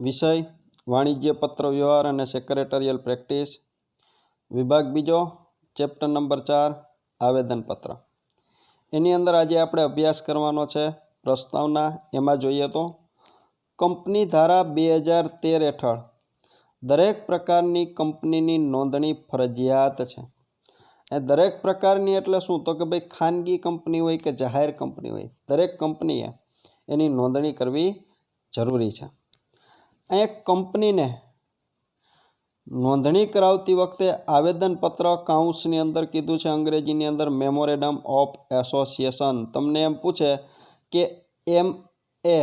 વિષય, વાણિજ્ય પત્ર વ્યવહાર અને સેક્રેટરિયલ પ્રેક્ટિસ વિભાગ બીજો ચેપ્ટર નંબર ચાર, આવેદનપત્ર. એની અંદર આજે આપણે અભ્યાસ કરવાનો છે પ્રસ્તાવના. એમાં જોઈએ તો, કંપની ધારા બે હજાર તેર હેઠળ દરેક પ્રકારની કંપનીની નોંધણી ફરજિયાત છે. એ દરેક પ્રકારની એટલે શું? તો કે ભાઈ ખાનગી કંપની હોય કે જાહેર કંપની હોય, દરેક કંપનીએ એની નોંધણી કરવી જરૂરી છે. અહીં કંપનીને નોંધણી કરાવતી વખતે આવેદનપત્ર કાઉન્સની અંદર કીધું છે, અંગ્રેજીની અંદર મેમોરેન્ડમ ઓફ એસોસિએશન તમને એમ પૂછે કે એમ એ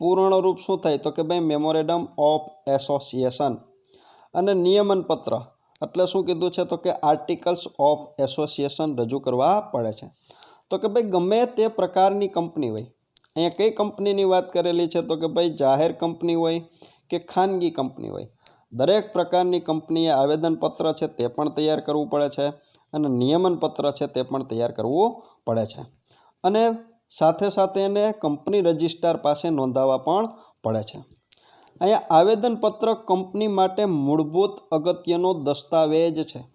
પૂર્ણ રૂપ શું થાય? તો કે ભાઈ મેમોરેન્ડમ ઓફ એસોસિએશન અને નિયમનપત્ર, એટલે શું કીધું છે? તો કે આર્ટિકલ્સ ઓફ એસોસિએશન રજૂ કરવા પડે છે. તો કે ભાઈ, ગમે તે પ્રકારની કંપની હોય અહીંયા કઈ કંપનીની વાત કરેલી છે? તો કે ભાઈ જાહેર કંપની હોય કે ખાનગી કંપની હોય? દરેક પ્રકારની કંપનીએ આવેદનપત્ર છે તે પણ તૈયાર કરવું પડે છે અને નિયમનપત્ર છે તે પણ તૈયાર કરવું પડે છે. અને સાથે સાથે એને કંપની રજિસ્ટ્રાર પાસે નોંધાવવા પણ પડે છે. અહીંયા આવેદનપત્ર કંપની માટે મૂળભૂત અગત્યનો દસ્તાવેજ છે.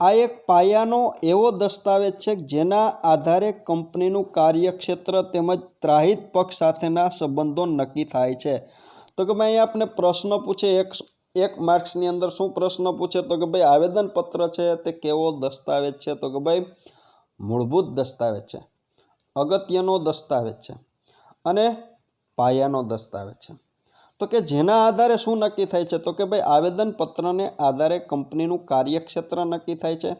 આ એક પાયાનો એવો દસ્તાવેજ છે જેના આધારે કંપનીનું કાર્યક્ષેત્ર તેમજ ત્રાહિત પક્ષ સાથેના સંબંધો નક્કી થાય છે. તો કે ભાઈ અહીંયા આપણે પ્રશ્ન પૂછે, એક એક માર્ક્સની અંદર શું પ્રશ્ન પૂછે? તો કે ભાઈ આવેદનપત્ર છે તે કેવો દસ્તાવેજ છે? તો કે ભાઈ મૂળભૂત દસ્તાવેજ છે. અગત્યનો દસ્તાવેજ છે અને પાયાનો દસ્તાવેજ છે. તો કે જેના આધારે શું નક્કી થાય છે? તો કે ભાઈ આવેદનપત્રને આધારે કંપનીનું કાર્યક્ષેત્ર નક્કી થાય છે.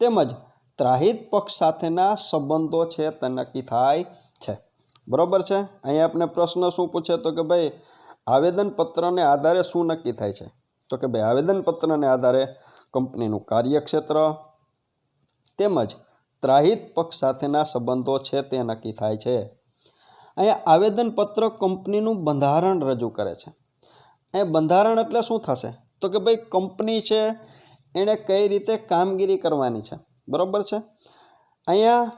તેમજ ત્રાહિત પક્ષ સાથેના સંબંધો છે તે નક્કી થાય છે. બરાબર છે? અહીંયા આપણે પ્રશ્ન શું પૂછે? તો કે ભાઈ આવેદનપત્રને આધારે શું નક્કી થાય છે? તો કે ભાઈ આવેદનપત્રને આધારે કંપનીનું કાર્યક્ષેત્ર તેમજ ત્રાહિત પક્ષ સાથેના સંબંધો છે તે નક્કી થાય છે. અહીંયા આવેદનપત્ર કંપનીનું બંધારણ રજૂ કરે છે. એ બંધારણ એટલે શું થશે? તો કે ભાઈ કંપની છે, એણે કઈ રીતે કામગીરી કરવાની છે. બરાબર છે? અહીંયા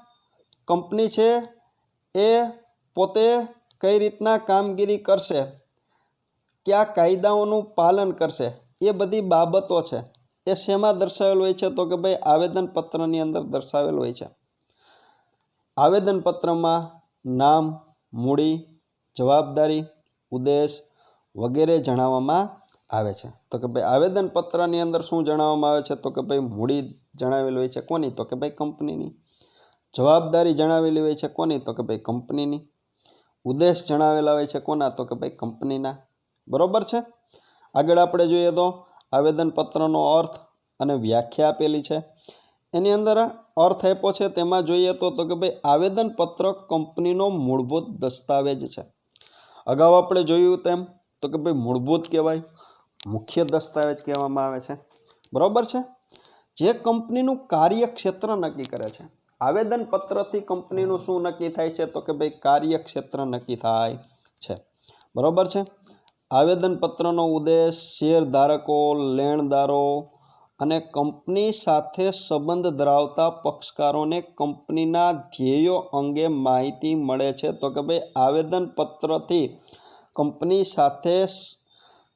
કંપની છે, એ પોતે કઈ રીતના કામગીરી કરશે, કયા કાયદાઓનું પાલન કરશે, એ બધી બાબતો છે. એ શેમાં દર્શાવેલ હોય છે? તો કે ભાઈ આવેદનપત્રની અંદર દર્શાવેલ હોય છે. આવેદનપત્રમાં નામ મૂડી, જવાબદારી, ઉદ્દેશ વગેરે જણાવવામાં આવે છે. તો કે ભાઈ આવેદનપત્રની અંદર શું જણાવવામાં આવે છે? તો કે ભાઈ મૂડી જણાવેલી હોય છે કોની? તો કે ભાઈ કંપનીની. જવાબદારી જણાવેલી હોય છે કોની? તો કે ભાઈ કંપનીની. ઉદ્દેશ જણાવેલા હોય છે કોના? તો કે ભાઈ કંપનીના. બરોબર છે? આગળ આપણે જોઈએ તો આવેદનપત્રનો અર્થ અને વ્યાખ્યા આપેલી છે. એની અંદર અર્થ આપ્યો છે, તેમાં જોઈએ તો તો કે ભાઈ આવેદનપત્ર કંપનીનો મૂળભૂત દસ્તાવેજ છે. અગાઉ આપણે જોયું તેમ તો કે ભાઈ મૂળભૂત કહેવાય, મુખ્ય દસ્તાવેજ કહેવામાં આવે છે. બરાબર છે? જે કંપનીનું કાર્યક્ષેત્ર નક્કી કરે છે. આવેદનપત્રથી કંપનીનું શું નક્કી થાય છે તો કે ભાઈ કાર્યક્ષેત્ર નક્કી થાય છે. બરાબર છે? આવેદનપત્રનો ઉદ્દેશ શેરધારકો, લેણદારો અને કંપની સાથે સંબંધ ધરાવતા પક્ષકારોને કંપનીના ધ્યેયો અંગે માહિતી મળે છે. તો કે ભાઈ, આવેદનપત્રથી કંપની સાથે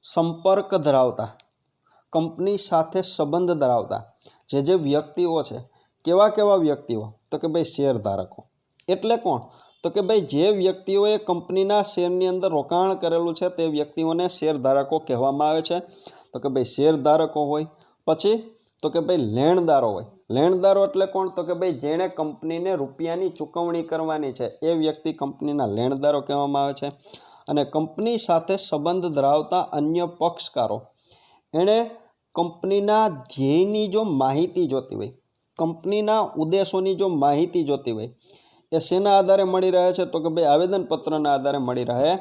સંપર્ક ધરાવતા, કંપની સાથે સંબંધ ધરાવતા જે જે વ્યક્તિઓ છે, કેવા કેવા વ્યક્તિઓ, તો કે ભાઈ શેરધારકો. એટલે કોણ? તો કે ભાઈ, જે વ્યક્તિઓએ કંપનીના શેરની અંદર રોકાણ કરેલું છે તે વ્યક્તિઓને શેરધારકો કહેવામાં આવે છે. તો કે ભાઈ, શેરધારકો હોય પછી તો કે ભાઈ લેણદારો હોય. લેણદારો એટલે કોણ? તો કે ભાઈ જેણે કંપનીને રૂપિયાની ચૂકવણી કરવાની છે, એ વ્યક્તિ કંપનીના લેણદારો કહેવામાં આવે છે. અને કંપની સાથે સંબંધ ધરાવતા અન્ય પક્ષકારો, એણે કંપનીના ધ્યેયની જો માહિતી જોતી હોય, કંપનીના ઉદ્દેશોની જો માહિતી જોતી હોય, એ શેના આધારે મળી રહે છે? તો કે ભાઈ આવેદનપત્રના આધારે મળી રહે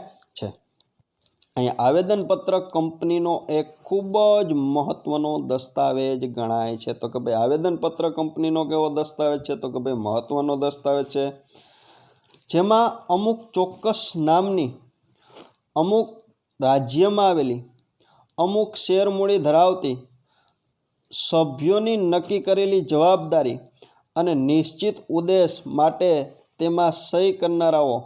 અહીંયા આવેદનપત્ર કંપનીનો એક ખૂબ જ મહત્ત્વનો દસ્તાવેજ ગણાય છે. તો કે ભાઈ આવેદનપત્ર કંપનીનો કેવો દસ્તાવેજ છે? તો કે ભાઈ મહત્ત્વનો દસ્તાવેજ છે. જેમાં અમુક ચોક્કસ નામની, અમુક રાજ્યમાં આવેલી, અમુક શેરમૂડી ધરાવતી, સભ્યોની નક્કી કરેલી જવાબદારી અને નિશ્ચિત ઉદ્દેશ માટે તેમાં સહી કરનારાઓ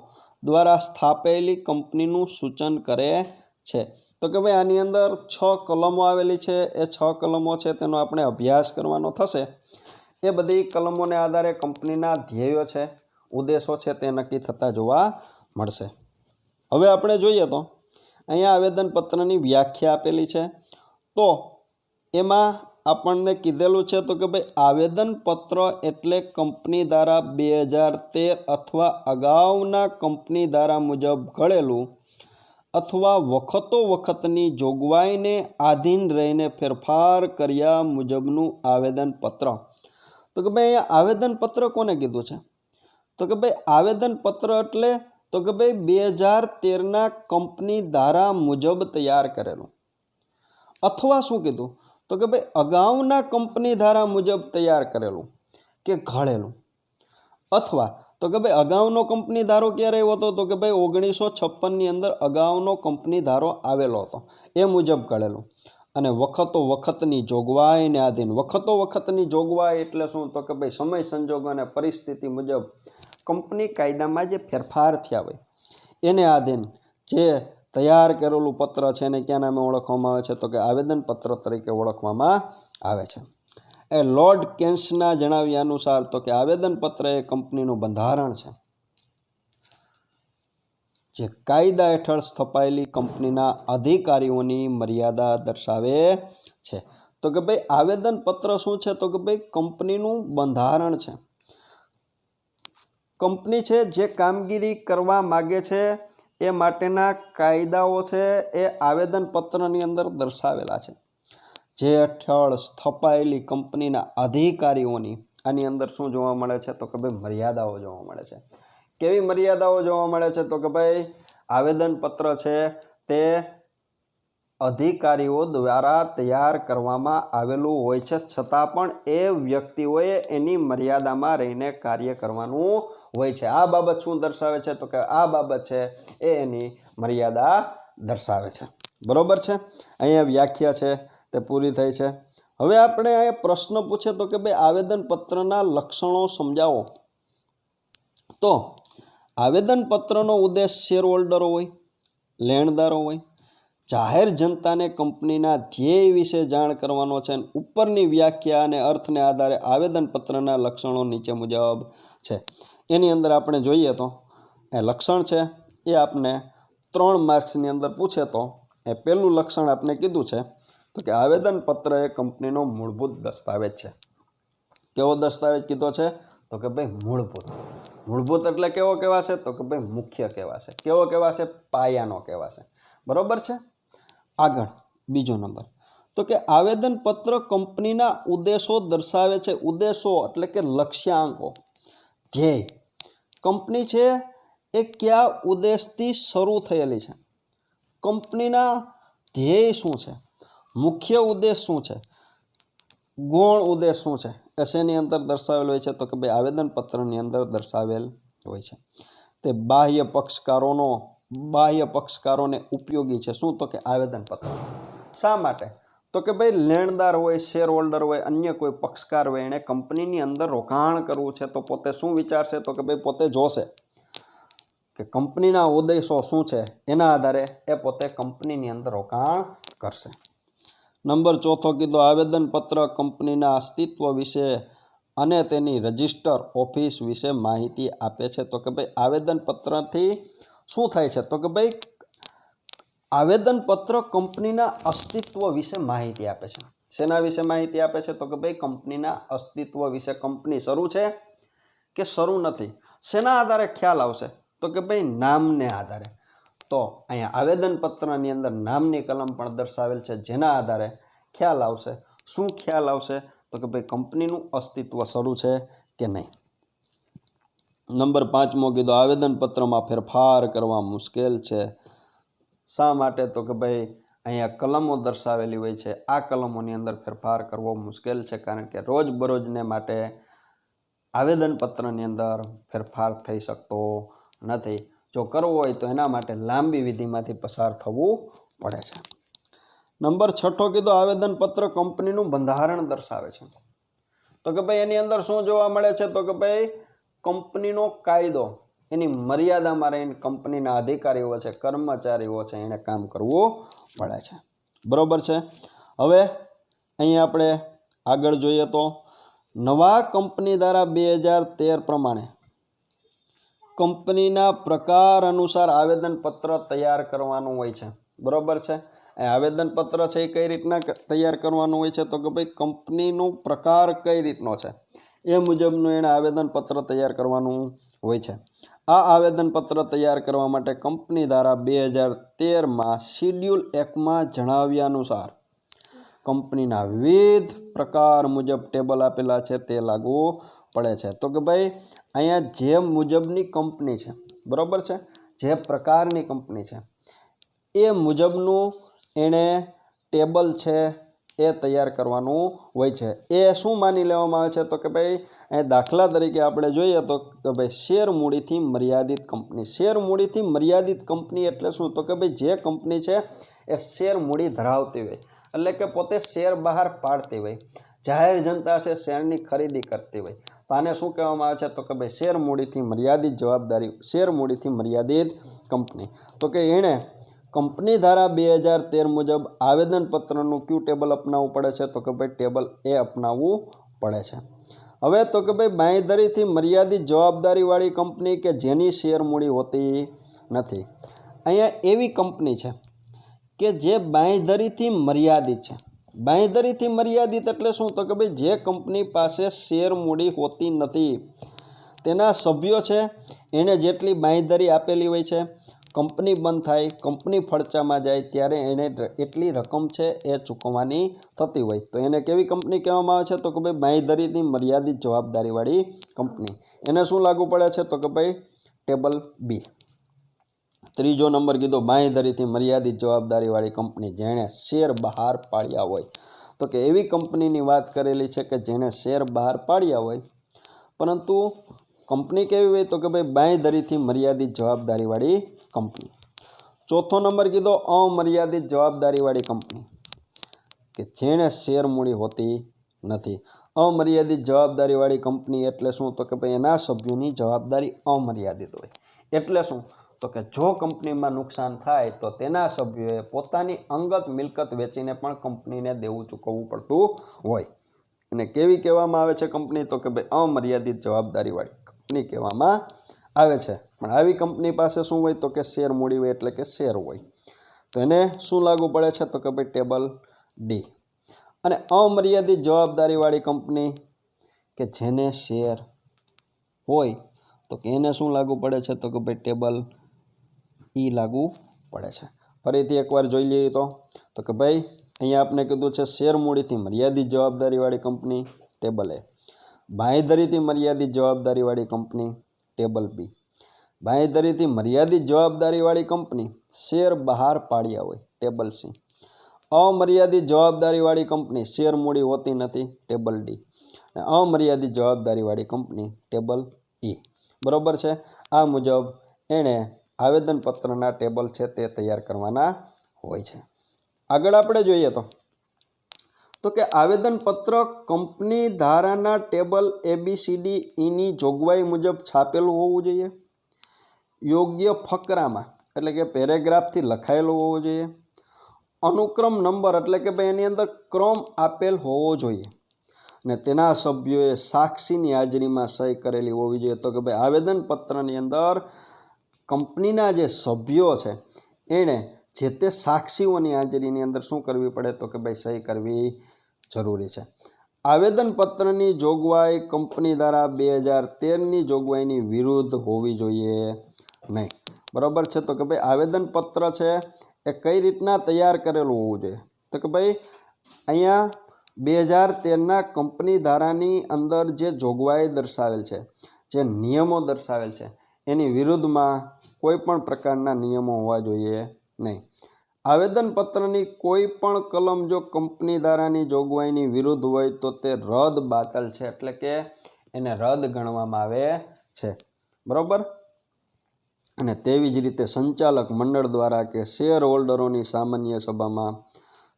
દ્વારા સ્થાપેલી કંપનીનું સૂચન કરે છે. તો કે ભાઈ, આની અંદર છ કલમો આવેલી છે. એ છ કલમો છે તેનો આપણે અભ્યાસ કરવાનો થશે. એ બધી કલમોને આધારે કંપનીના ધ્યેયો છે, ઉદ્દેશો છે તે નક્કી થતા જોવા મળશે. હવે આપણે જોઈએ તો, અહીંયા આવેદનપત્રની વ્યાખ્યા આપેલી છે. તો એમાં આપણને કીધેલું છે તો કે ભાઈ, આવેદનપત્ર એટલે કંપની દ્વારા બે હજાર તેર અથવા અગાઉના કંપની ધારા મુજબ ઘડેલું અથવા વખતો વખતની જોગવાઈને આધીન રહીને ફેરફાર કર્યા મુજબનું આવેદનપત્ર. તો કે ભાઈ, અહીંયા આવેદનપત્ર કોને કીધું છે? તો કે ભાઈ, આવેદનપત્ર એટલે તો કે ભાઈ, બે હજાર તેરના કંપની ધારા મુજબ તૈયાર કરેલું. અથવા શું કીધું? તો કે ભાઈ, અગાઉના કંપની ધારા મુજબ તૈયાર કરેલું કે ઘડેલું અથવા તો કે ભાઈ, અગાઉનો કંપની ધારો ક્યારે આવ્યો હતો? તો કે ભાઈ, ઓગણીસો છપ્પનની અંદર અગાઉનો કંપની ધારો આવેલો હતો. એ મુજબ કરેલું અને વખતો વખતની જોગવાઈને આધીન, વખતો વખતની જોગવાઈ એટલે શું? તો કે ભાઈ, સમય સંજોગો અને પરિસ્થિતિ મુજબ કંપની કાયદામાં જે ફેરફાર થયા હોય, એને આધીન જે તૈયાર કરેલું પત્ર છે એને ક્યાં નામે ઓળખવામાં આવે છે? તો કે આવેદનપત્ર તરીકે ઓળખવામાં આવે છે. એ લોર્ડ કેન્સના જણાવ્યા અનુસાર તો કે આવેદનપત્ર એ કંપનીનું બંધારણ છે. જે કાયદા હેઠળ સ્થપાયેલી કંપનીના અધિકારીઓની મર્યાદા દર્શાવે છે. તો કે ભાઈ આવેદનપત્ર શું છે? તો કે ભાઈ કંપનીનું બંધારણ છે. કંપની છે જે કામગીરી કરવા માગે છે એ માટેના કાયદાઓ છે એ આવેદનપત્રની અંદર દર્શાવેલા છે. જે હેઠળ સ્થપાયેલી કંપનીના અધિકારીઓની આની અંદર શું જોવા મળે છે તો કે ભાઈ મર્યાદાઓ જોવા મળે છે. કેવી મર્યાદાઓ જોવા મળે છે તો કે ભાઈ આવેદનપત્ર છે તે અધિકારીઓ દ્વારા તૈયાર કરવામાં આવેલું હોય છે. છતાં પણ એ વ્યક્તિઓએ એની મર્યાદામાં રહીને કાર્ય કરવાનું હોય છે. આ બાબત શું દર્શાવે છે? તો કે આ બાબત છે એ એની મર્યાદા દર્શાવે છે. બરાબર છે? અહીંયા વ્યાખ્યા છે, તે પૂરી થઈ છે. હવે આપણે અહીંયા પ્રશ્ન પૂછે તો કે ભાઈ આવેદનપત્રના લક્ષણો સમજાવો. તો આવેદનપત્રનો ઉદ્દેશ શેર હોલ્ડરો હોય, લેણદારો હોય જાહેર જનતાને કંપનીના ધ્યેય વિશે જાણ કરવાનો છે અને ઉપરની વ્યાખ્યા અને અર્થને આધારે આવેદનપત્રના લક્ષણો નીચે મુજબ છે. એની અંદર આપણે જોઈએ તો, એ લક્ષણ છે, એ આપને ત્રણ માર્ક્સની અંદર પૂછે તો, એ પહેલું લક્ષણ આપણે કીધું છે, તો કે આવેદનપત્ર એ કંપનીનો મૂળભૂત દસ્તાવેજ છે. કેવો દસ્તાવેજ કીધો છે? તો કે ભાઈ મૂળભૂત. મૂળભૂત એટલે કેવો કહેવાશે? તો કે ભાઈ મુખ્ય કહેવાશે. કેવો કહેવાશે? પાયાનો કહેવાશે. બરાબર છે? આગળ, બીજો નંબર. તો કે આવેદનપત્ર કંપનીના ઉદ્દેશો દર્શાવે છે, ઉદ્દેશો એટલે કે લક્ષ્યાંકો. ધ્યેય કંપની છે એ કયા ઉદ્દેશથી શરૂ થયેલી છે? કંપનીના ધ્યેય શું છે? મુખ્ય ઉદ્દેશ શું છે? ગૌણ ઉદ્દેશ શું છે? એ શેની અંદર દર્શાવેલ હોય છે, તો કે ભાઈ આવેદનપત્રની અંદર દર્શાવેલ હોય છે. તે બાહ્ય પક્ષકારોનો બાહ્ય પક્ષકારોને ઉપયોગી છે. શું તો કે આવેદનપત્ર? શા માટે? તો કે ભાઈ, લેણદાર હોય શેર હોલ્ડર હોય, અન્ય કોઈ પક્ષકાર હોય, એણે કંપનીની અંદર રોકાણ કરવું છે, તો પોતે શું વિચારશે? તો કે ભાઈ, પોતે જોશે કે કંપનીના ઉદ્દેશો શું છે. એના આધારે એ પોતે કંપનીની અંદર રોકાણ કરશે. નંબર ચોથો કીધો, આવેદનપત્ર કંપનીના અસ્તિત્વ વિશે અને તેની રજિસ્ટર ઓફિસ વિશે માહિતી આપે છે. તો કે ભાઈ, આવેદનપત્રથી શું થાય છે? તો કે ભાઈ, આવેદનપત્ર કંપનીના અસ્તિત્વ વિશે માહિતી આપે છે. શેના વિશે માહિતી આપે છે? તો કે ભાઈ, કંપનીના અસ્તિત્વ વિશે કંપની શરૂ છે કે શરૂ નથી? શેના આધારે ખ્યાલ આવશે? તો કે ભાઈ, નામને આધારે. તો અહીંયા આવેદનપત્રની અંદર નામની કલમ પણ દર્શાવેલ છે, જેના આધારે ખ્યાલ આવશે. શું ખ્યાલ આવશે? તો કે ભાઈ, કંપનીનું અસ્તિત્વ શરૂ છે કે નહીં? નંબર પાંચમો કીધો, આવેદનપત્રમાં ફેરફાર કરવા મુશ્કેલ છે. શા માટે તો કે ભાઈ, અહીંયા કલમો દર્શાવેલી હોય છે. આ કલમોની અંદર ફેરફાર કરવો મુશ્કેલ છે, કારણ કે રોજબરોજને માટે આવેદનપત્રની અંદર ફેરફાર થઈ શકતો નથી. જો કરવો હોય તો એના માટે લાંબી વિધિમાંથી પસાર થવું પડે છે. નંબર છઠ્ઠો કીધો, આવેદનપત્ર કંપનીનું બંધારણ દર્શાવે છે. તો કે ભાઈ, એની અંદર શું જોવા મળે છે? તો કે ભાઈ કંપનીનો કાયદો, એની મર્યાદામાં રહીને કંપનીના અધિકારીઓ છે, કર્મચારીઓ છે એણે કામ કરવું પડે છે. બરોબર છે? હવે અહીં આપણે આગળ જોઈએ તો, નવા કંપની દ્વારા બે હજાર તેર પ્રમાણે કંપનીના પ્રકાર અનુસાર આવેદનપત્ર તૈયાર કરવાનું હોય છે. બરાબર છે? એ આવેદનપત્ર છે એ કઈ રીતના તૈયાર કરવાનું હોય છે? તો કે ભાઈ કંપનીનો પ્રકાર કઈ રીતનો છે? એ મુજબનું એણે આવેદનપત્ર તૈયાર કરવાનું હોય છે. આ આવેદનપત્ર તૈયાર કરવા માટે કંપની દ્વારા બે હજાર તેરમાં શિડ્યુલ એકમાં જણાવ્યા અનુસાર કંપનીના વિવિધ પ્રકાર મુજબ ટેબલ આપેલા છે તે લાગુ પડે છે. તો કે ભાઈ, અહીંયા જે મુજબની કંપની છે, બરાબર છે? જે પ્રકારની કંપની છે, એ મુજબનું એણે ટેબલ છે એ તૈયાર કરવાનું હોય છે. એ શું માની લેવામાં આવે છે? તો કે ભાઈ દાખલા તરીકે આપણે જોઈએ તો કે ભાઈ, શેર મૂડીથી મર્યાદિત કંપની. શેર મૂડીથી મર્યાદિત કંપની એટલે શું? તો કે ભાઈ, જે કંપની છે, એ શેર મૂડી ધરાવતી હોય. એટલે કે પોતે શેર બહાર પાડતી હોય. જાહેર જનતા છે, શેરની ખરીદી કરતી હોય. તો આને શું કહેવામાં આવે છે? તો કે ભાઈ, શેર મૂડીથી મર્યાદિત જવાબદારી, શેર મૂડીથી મર્યાદિત કંપની. તો કે એણે કંપની ધારા બે હજાર તેર મુજબ આવેદનપત્રનું ક્યુ ટેબલ અપનાવવું પડે છે? તો કે ભાઈ ટેબલ એ અપનાવવું પડે છે. હવે તો કે ભાઈ બાંયધરીથી મર્યાદિત જવાબદારીવાળી કંપની કે જેની શેર મૂડી હોતી નથી? અહીંયા એવી કંપની છે કે જે બાંયધરીથી મર્યાદિત છે. બાંયધરીથી મર્યાદિત એટલે શું? તો કે ભાઈ જે કંપની પાસે શેર મૂડી હોતી નથી, તેના સભ્યો છે, એને જેટલી બાંયધરી આપેલી હોય છે કંપની બંધ થાય, કંપની ફડચામાં જાય ત્યારે એને એટલી રકમ છે એ ચૂકવવાની થતી હોય. તો એને કેવી કંપની કહેવામાં આવે છે? તો કે ભાઈ બાંયધરીની મર્યાદિત જવાબદારીવાળી કંપની. એને શું લાગુ પડે છે? તો કે ભાઈ ટેબલ બી. ત્રીજો નંબર કીધો, બાંયધરીથી મર્યાદિત જવાબદારીવાળી કંપની જેણે શેર બહાર પાડ્યા હોય. તો કે એવી કંપનીની વાત કરેલી છે કે જેણે શેર બહાર પાડ્યા હોય. પરંતુ કંપની કેવી હોય? તો કે ભાઈ બાંયધરીથી મર્યાદિત જવાબદારીવાળી કંપની. ચોથો નંબર કીધો, અમર્યાદિત જવાબદારીવાળી કંપની. કે જેણે શેર મૂડી હોતી નથી. અમર્યાદિત જવાબદારીવાળી કંપની એટલે શું? તો કે ભાઈ એના સભ્યોની જવાબદારી અમર્યાદિત હોય. એટલે શું? તો કે જો કંપનીમાં નુકસાન થાય, તો તેના સભ્યોએ પોતાની અંગત મિલકત વેચીને પણ કંપનીને દેવું ચૂકવવું પડતું હોય. અને કેવી કહેવામાં આવે છે કંપની? તો કે ભાઈ અમર્યાદિત જવાબદારીવાળી કંપની કહેવામાં આવે છે. પણ આવી કંપની પાસે શું હોય તો કે શેર મૂડી હોય એટલે કે શેર હોય. તો એને શું લાગુ પડે છે તો કે ભાઈ ટેબલ ડી. અને અમર્યાદિત જવાબદારીવાળી કંપની કે જેને શેર હોય તો કે એને શું લાગુ પડે છે તો કે ભાઈ ટેબલ ઈ લાગુ પડે છે. ફરીથી એકવાર જોઈ લઈએ તો. તો કે ભાઈ અહીંયા આપણે કીધું છે શેર મૂડીથી મર્યાદિત જવાબદારીવાળી કંપની ટેબલ એ. બાંયધરીથી મર્યાદિત જવાબદારીવાળી કંપની ટેબલ બી. બાંયધરીથી મર્યાદિત જવાબદારીવાળી કંપની શેર બહાર પાડ્યા હોય, ટેબલ સી. અમર્યાદિત જવાબદારીવાળી કંપની શેર મૂડી હોતી નથી, ટેબલ ડી. અને અમર્યાદિત જવાબદારીવાળી કંપની ટેબલ ઈ. બરોબર છે? આ મુજબ એણે આવેદનપત્રના ટેબલ છે તે તૈયાર કરવાના હોય છે. આગળ આપણે જોઈએ તો તો કે આવેદનપત્ર કંપની ધારાના ટેબલ એબીસીડી ઈની જોગવાઈ મુજબ છાપેલું હોવું જોઈએ. યોગ્ય ફકરામાં, એટલે કે પેરેગ્રાફથી લખાયેલું હોવું જોઈએ. અનુક્રમ નંબર, એટલે કે ભાઈ એની અંદર ક્રમ આપેલ હોવો જોઈએ. અને તેના સભ્યોએ સાક્ષીની હાજરીમાં સહી કરેલી હોવી જોઈએ. તો કે ભાઈ આવેદનપત્રની અંદર કંપનીના જે સભ્યો છે, એણે જે તે સાક્ષીઓની હાજરીની અંદર શું કરવી પડે તો કે ભાઈ સહી કરવી જરૂરી છે. આવેદનપત્રની જોગવાઈ કંપની દ્વારા બે હજાર તેરની જોગવાઈની વિરુદ્ધ હોવી જોઈએ નહીં. બરાબર છે? તો કે ભાઈ આવેદનપત્ર છે એ કઈ રીતના તૈયાર કરેલું હોવું જોઈએ? તો કે ભાઈ અહીંયા બે હજાર તેરના કંપની ધારાની અંદર જે જોગવાઈ દર્શાવેલ છે, જે નિયમો દર્શાવેલ છે, એની વિરુદ્ધમાં કોઈ પણ પ્રકારના નિયમો હોવા જોઈએ નહીં. આવેદનપત્રની કોઈ પણ કલમ જો કંપની ધારાની જોગવાઈની વિરુદ્ધ હોય તો તે રદ બાતલ છે, એટલે કે એને રદ ગણવામાં આવે છે. બરાબર? અને તેવી જ રીતે સંચાલક મંડળ દ્વારા કે શેર હોલ્ડરોની સામાન્ય સભામાં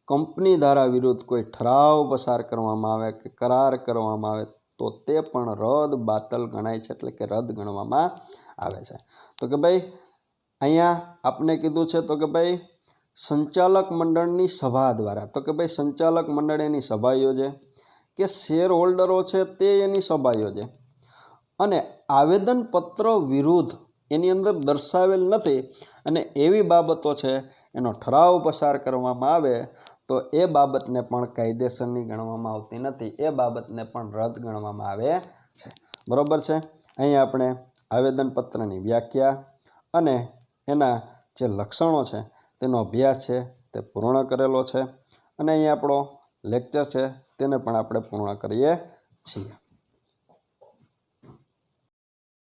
કંપની ધારા વિરુદ્ધ કોઈ ઠરાવ પસાર કરવામાં આવે કે કરાર કરવામાં આવે તો તે પણ રદ બાતલ ગણાય છે, એટલે કે રદ ગણવામાં આવે છે. તો કે ભાઈ અહીંયા આપને કીધું છે તો કે ભાઈ સંચાલક મંડળની સભા દ્વારા, તો કે ભાઈ સંચાલક મંડળ એની સભા યોજે કે શેર હોલ્ડરો છે તે એની સભા યોજે. અને આવેદનપત્ર વિરુદ્ધ એની અંદર દર્શાવેલ નથી અને એવી બાબતો છે એનો ઠરાવ પસાર કરવામાં આવે તો એ બાબતને પણ કાયદેસરની ગણવામાં આવતી નથી, એ બાબતને પણ રદ ગણવામાં આવે છે. બરાબર છે? અહીં આપણે આવેદનપત્રની વ્યાખ્યા અને એના જે લક્ષણો છે, તેનો અભ્યાસ છે, તે પૂર્ણ કરેલો છે. અને અહીં આપણો લેક્ચર છે, તેને પણ આપણે પૂર્ણ કરીએ છીએ.